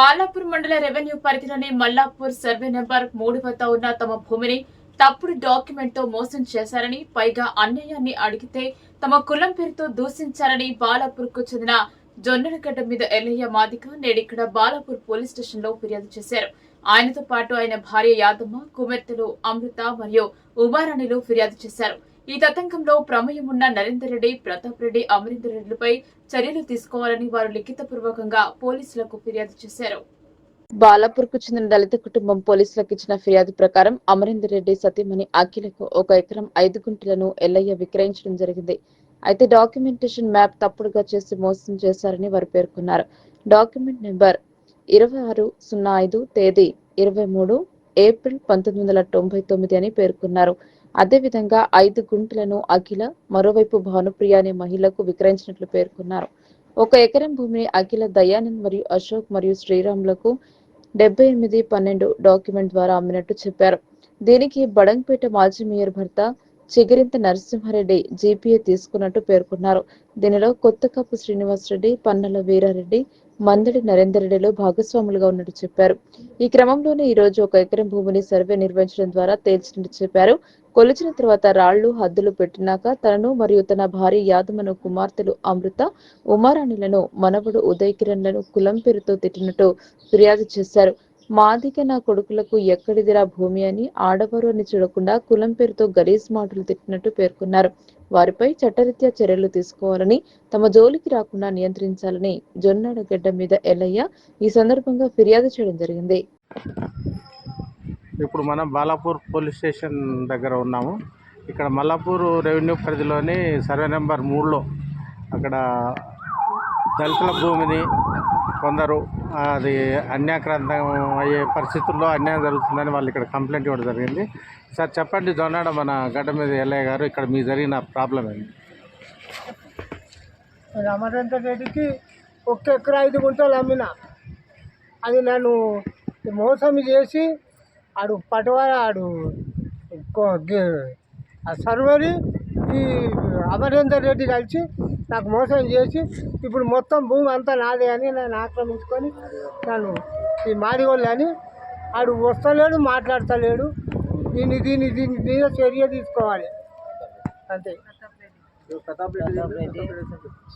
బాలాపూర్ మండల రెవెన్యూ పరిధిలోని Mallapur survey number మూడు వద్ద ఉన్న తమ భూమిని తప్పుడు డాక్యుమెంట్తో మోసం చేశారని పైగా అన్యాయాన్ని అడిగితే తమ కులం పేరుతో దూషించారని బాలాపూర్కు చెందిన జొన్నలగడ్డ మీద ఎల్లయ్య మాదిక నేడిక్కడ బాలాపూర్ పోలీస్ స్టేషన్లో ఫిర్యాదు చేశారు. ఆయనతో పాటు ఆయన భార్య యాదమ్మ కుమార్తెలు అమృత మరియు ఉమారాణిలు ఫిర్యాదు చేశారు. ఈ తతంగంలో ప్రమేయం ఉన్న నరేందర్ రెడ్డి ప్రతాప్ రెడ్డి అమరీందర్ రెడ్డిలపై చర్యలు తీసుకోవాలని వారు లిఖితపూర్వకంగా పోలీసులకు ఫిర్యాదు చేశారు. బాలాపూర్కు చెందిన దళిత కుటుంబం పోలీసులకు ఇచ్చిన ఫిర్యాదు ప్రకారం అమరీందర్ రెడ్డి సతీమణి అఖిలకు ఒక ఎకరం ఐదు గుంటలను ఎల్లయ్య విక్రయించడం జరిగింది. అయితే డాక్యుమెంటేషన్ మ్యాప్ తప్పుడుగా చేసి మోసం చేశారని వారు పేర్కొన్నారు. డాక్యుమెంట్ నెంబర్ ఇరవై ఆరు సున్నా ఐదు తేదీ ఇరవై మూడు ఏప్రిల్ పంతొమ్మిది వందల తొంభై తొమ్మిది అని పేర్కొన్నారు. అదేవిధంగా ఐదు గుంటలను అఖిల మరోవైపు భానుప్రియ అనే మహిళకు విక్రయించినట్లు పేర్కొన్నారు. ఒక ఎకరం భూమిని అఖిల దయానంద్ మరియు అశోక్ మరియు శ్రీరాములకు డెబ్బై ఎనిమిది పన్నెండు డాక్యుమెంట్ ద్వారా అమ్మినట్టు చెప్పారు. దీనికి బడంపేట మాజీ మేయర్ భర్త చిగిరింత నరసింహారెడ్డి జీపీఏ తీసుకున్నట్టు పేర్కొన్నారు. దీనిలో కొత్తకప్పు శ్రీనివాసరెడ్డి పన్నల వీరారెడ్డి మందడి నరేందరెడ్డిలో భాగస్వాములుగా ఉన్నట్టు చెప్పారు. ఈ క్రమంలోనే ఈ రోజు ఒక ఎకరం భూమిని సర్వే నిర్వహించడం ద్వారా తేల్చినట్టు చెప్పారు. కొలిచిన తర్వాత రాళ్ళు హద్దులు పెట్టినాక తనను మరియు తన భార్య యాదమను కుమార్తెలు అమృత ఉమారాణిలను మనవడు ఉదయ్ కిరణ్లను కులం పేరుతో తిట్టినట్టు ఫిర్యాదు చేశారు. మాదిక నా కొడుకులకు ఎక్కడిదిరా భూమి అని ఆడవారు అని చూడకుండా కులం పేరుతో గలీజ్ మాటలు తిట్టినట్టు పేర్కొన్నారు. వారిపై చట్టరీత్యా చర్యలు తీసుకోవాలని తమ జోలికి రాకుండా నియంత్రించాలని జొన్నాడగడ్డ మీద ఎల్లయ్య ఈ సందర్భంగా ఫిర్యాదు చేయడం జరిగింది. ఇప్పుడు మనం బాలాపూర్ పోలీస్ స్టేషన్ దగ్గర ఉన్నాము. ఇక్కడ మల్లాపూర్ రెవెన్యూ పరిధిలోని సర్వే నెంబర్ మూడులో అక్కడ దళితుల భూమిని కొందరు అది అన్యాక్రాంతం అయ్యే పరిస్థితుల్లో అన్యాయం జరుగుతుందని వాళ్ళు ఇక్కడ కంప్లైంట్ ఇవ్వడం జరిగింది. సార్ చెప్పండి జొన్నాడ మన గడ్డ మీద ఎల్లయ్య గారు ఇక్కడ మీ జరిగిన ప్రాబ్లం ఏంటి? రామచంద్ర రెడ్డికి ఒక్క ఎకరా ఐదు గుంటలు అమ్మిన. అది నన్ను మోసం చేసి ఆడు పటవాడ ఆడు సర్వరి ఈ అమరేందర్ రెడ్డి కలిసి నాకు మోసం చేసి ఇప్పుడు మొత్తం భూమి అంతా నాదే అని నన్ను ఆక్రమించుకొని నన్ను ఈ మాదిగోళ్ళు అని ఆడు వస్తలేడు మాట్లాడతలేడు. దీన్ని దీన్ని దీన్ని దీని చర్య తీసుకోవాలి. అంతే.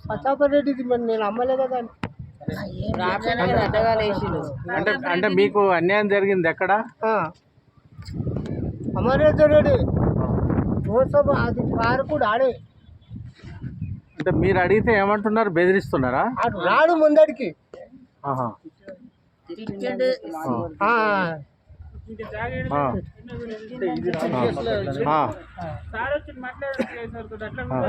ప్రతాప్ రెడ్డిది మరి నేను అమ్మలే కదా అంటే అంటే మీకు అన్యాయం జరిగింది ఎక్కడ? అమరేందర్ రెడ్డి. మోసం అది పారకుడు ఆడే అంటే మీరు అడిగితే ఏమంటున్నారు బెదిరిస్తున్నారా ఆడు రాడు ముందడికి ఆహా. ఆ, ఆ. ఆ. ఆ.